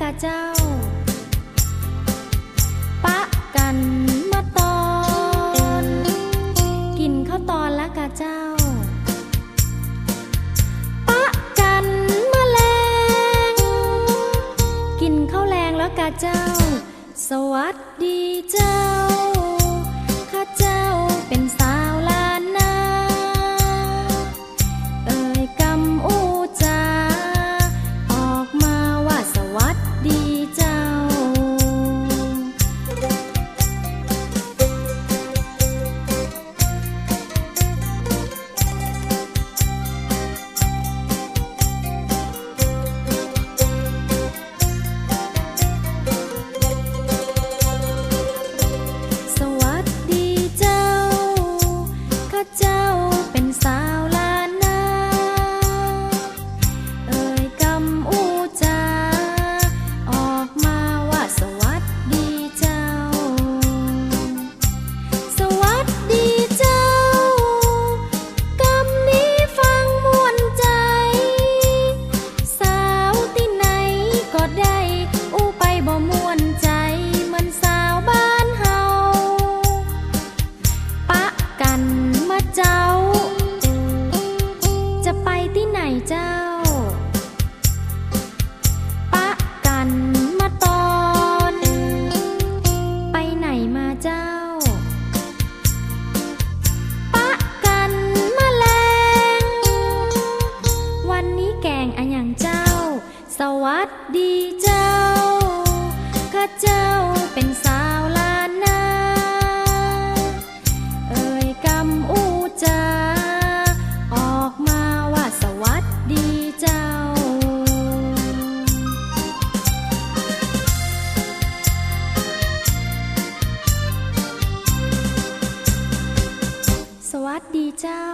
กะเจ้า ปะกันเมื่อตอน กินข้าวตอนละกะเจ้า ปะกันเมื่อแรงกินข้าวแรงแล้วกะเจ้า สวัสดีเจ้า เจ้า ปะกันมาตอน ไปไหนมาเจ้า ปะกันมาแรงวันนี้แกงอันอย่างเจ้า สวัสดีเจ้าข้าเจ้าเป็นสาว วัสดีเจ้า